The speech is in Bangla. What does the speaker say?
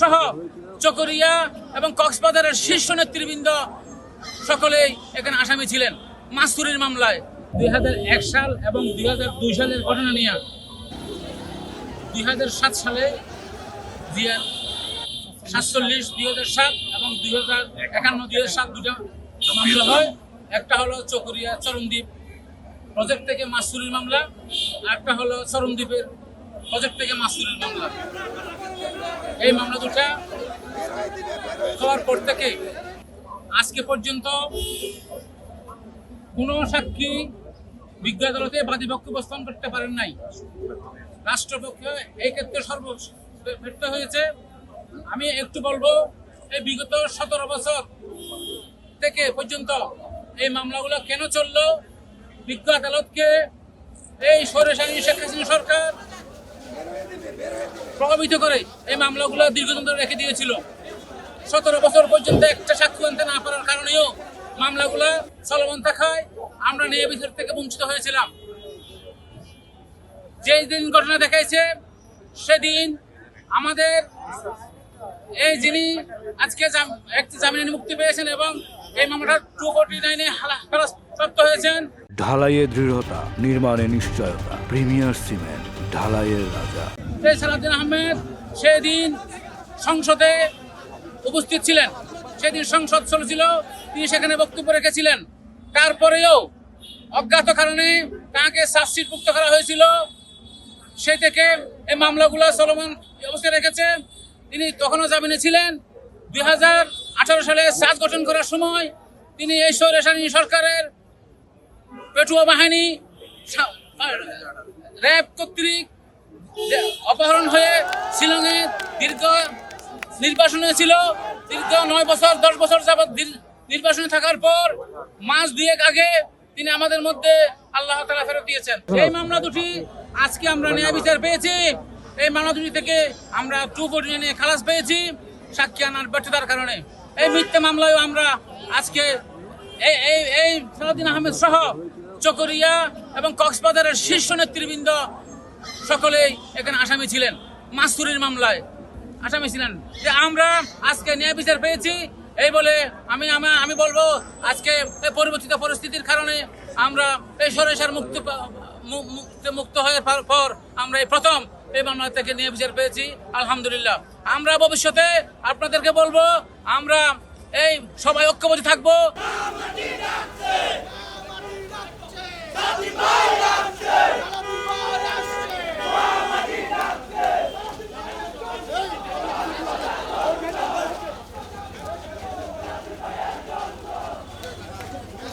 সহ চকরিয়া এবং কক্সবাজারের শীর্ষ নেতৃবৃন্দ সকলেই এখানে আসামি ছিলেন মাসুরির মামলায়। দুই হাজার এক সাল এবং দুই হাজার দুই সালের ঘটনা নিয়ে। দুই হাজার সাত সালে জিয়া সাতচল্লিশ, দুই সাত এবং দুই হাজার একান্ন, দুই হাজার সাত দুটা মামলা হয়। একটা হলো চকরিয়া চরণদ্বীপ প্রজেক্ট থেকে মাসুরির মামলা, আর একটা হলো চরণদ্বীপের প্রজেক্ট থেকে মাসুরির মামলা। এই মামলা দুটা হওয়ার পর থেকে আজকে পর্যন্ত কোনো সাক্ষী বিজ্ঞ আদালতে বাদীপক্ষ উপস্থাপন করতে পারেন নাই। রাষ্ট্রপক্ষ এই ক্ষেত্রে সর্ব ব্যর্থ হয়েছে। আমি একটু বলব, এই বিগত সতেরো বছর থেকে পর্যন্ত এই মামলাগুলো কেন চলল? বিজ্ঞ আদালতকে এই সরেসানি শেখ হাসিনা সরকার প্রভাবিত করে এই মামলাগুলো দীর্ঘদিন ধরে রেখে দিয়েছিল। সতেরো বছর পর্যন্ত একটা সাক্ষ্য আনতে না পারার কারণেও মামলাগুলো চলমান থাকায় আমরা নিয়ে বিচার থেকে বঞ্চিত হয়েছিলাম। যেই দিন ঘটনা দেখাইছে, সেদিন আমাদের এই যিনি আজকে একটি জামিনে মুক্তি পেয়েছেন এবং এই মামলাটা টু ফোর্টি নাইনে প্রাপ্ত হয়েছেন। ঢালাইয়ের দৃঢ়তা, নির্মাণে নিশ্চয়তা, প্রিমিয়ার সিমেন্ট, ঢালাইয়ের রাজা। সালাউদ্দিন আহমেদ সেদিন সংসদে উপস্থিত ছিলেন। সেদিন সংসদ চলছিল, তিনি সেখানে বক্তব্য রেখেছিলেন। তারপরেও অজ্ঞাত কারণে তাকে চার্জশিটমুক্ত করা হয়েছিল। সেই থেকে এই মামলাগুলো চলমান অবস্থায় রেখেছে। তিনি তখনও জামিনে ছিলেন। দুই হাজার আঠারো সালে সাজ গঠন করার সময় তিনি এই স্বৈরাচারী সরকারের পেটুয়া বাহিনী র্যাব কর্তৃক অপহরণ হয়ে শিলংয়ে দীর্ঘ নির্বাসনে ছিল, দীর্ঘ নয় বছর, দশ বছর যাবৎ নির্বাসনে থাকার পর মাস দুয়েক আগে তিনি আমাদের মধ্যে আল্লাহ তালা ফেরত দিয়েছেন। এই মামলা দুটি আজকে আমরা ন্যায় বিচার পেয়েছি। এই মামলা দুটি থেকে আমরা টু ফোর্টি নিয়ে খালাস পেয়েছি, সাক্ষী আনার ব্যর্থতার কারণে। এই মিথ্যা মামলায় আমরা আজকে এই এই এই সালাউদ্দিন আহমেদ সহ চকরিয়া এবং কক্সবাজারের শীর্ষ নেতৃবৃন্দ সকলেই এখানে আসামি ছিলেন মাস্তুরির মামলায়। আসামি ছিলেন। যে আমরা আজকে ন্যায় বিচার পেয়েছি, এই বলে আমি আমি বলব, আজকে এই পরিবর্তিত পরিস্থিতির কারণে আমরা এই সরেশার মুক্ত মুক্ত হওয়ার পর আমরা এই প্রথম এই মামলা থেকে নিয়ে বিচার পেয়েছি, আলহামদুলিল্লাহ। আমরা ভবিষ্যতে আপনাদেরকে বলব, আমরা এই সবাই ঐক্যবদ্ধ থাকব।